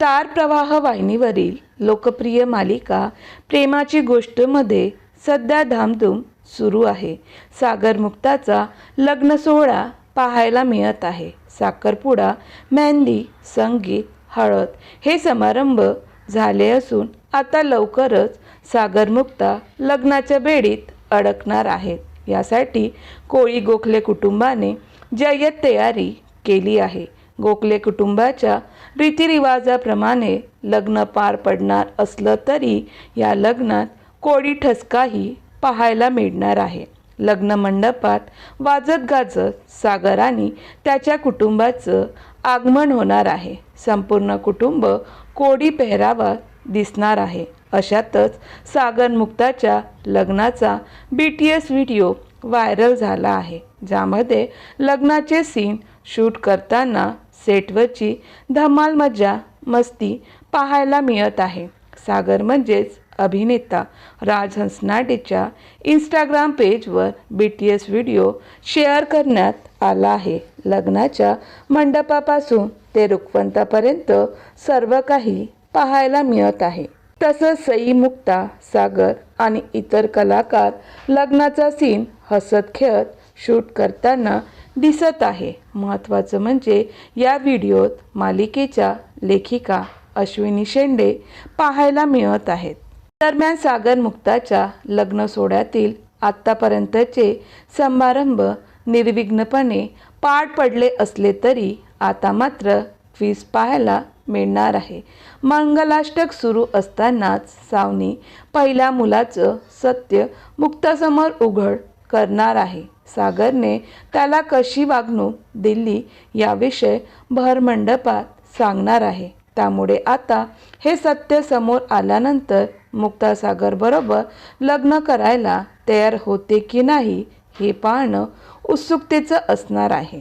Star प्रवाह वाहिनीवरील लोकप्रिय मालिका प्रेमाची गोष्टमध्ये सध्या धामधूम सुरू आहे. सागर मुक्ताचा लग्न सोहळा पाहायला मिळत आहे. साखरपुडा मेहंदी संगीत हळद हे समारंभ झाले असून आता लवकरच सागर मुक्ता लग्नाच्या बेडीत अडकणार आहेत. यासाठी कोळी गोखले कुटुंबाने जय्यत तयारी केली आहे. गोखले कुटुंबाच्या रीतिरिवाजाप्रमाणे लग्न पार पडणार असलं तरी या लग्नात कोळी ठसकाही पाहायला मिळणार आहे. लग्न मंडपात वाजत गाजत सागर आणि त्याच्या कुटुंबाचं आगमन होणार आहे. संपूर्ण कुटुंब कोडी पेहरावा दिसणार आहे. अशातच सागर मुक्ताच्या लग्नाचा B T S video viral झाला आहे. ज्यामध्ये लग्नाचे सीन शूट करताना सेटवरची धमाल मजा मस्ती पाहायला मिळत आहे. सागर म्हणजेच अभिनेता राज हंसनाटेच्या इंस्टाग्राम पेजवर B T S video share करण्यात आला आहे. लग्नाच्या मंडपापासून ते रुखवंतापर्यंत सर्व काही पाहायला मिळत आहे. तसंच सई मुक्ता सागर आणि इतर कलाकार लग्नाचा सीन हसत खेळत शूट करताना दिसत आहे. महत्त्वाचं म्हणजे या व्हिडिओत मालिकेच्या लेखिका अश्विनी शेंडे पाहायला मिळत आहेत. दरम्यान सागर मुक्ताच्या लग्न सोहळ्यातील आत्तापर्यंतचे समारंभ निर्विघ्नपणे पार पडले असले तरी आता मात्र ट्विस्ट पाहायला मिळणार आहे. मंगलाष्टक सुरू असतानाच सावनी पहिल्या मुलाचं सत्य मुक्तासमोर उघड करणार आहे. सागरने त्याला कशी वागणूक दिली याविषयी भरमंडपात सांगणार आहे. त्यामुळे आता हे सत्य समोर आल्यानंतर मुक्ता सागरबरोबर लग्न करायला तयार होते की नाही हे पाहणं उत्सुकतेचं असणार आहे.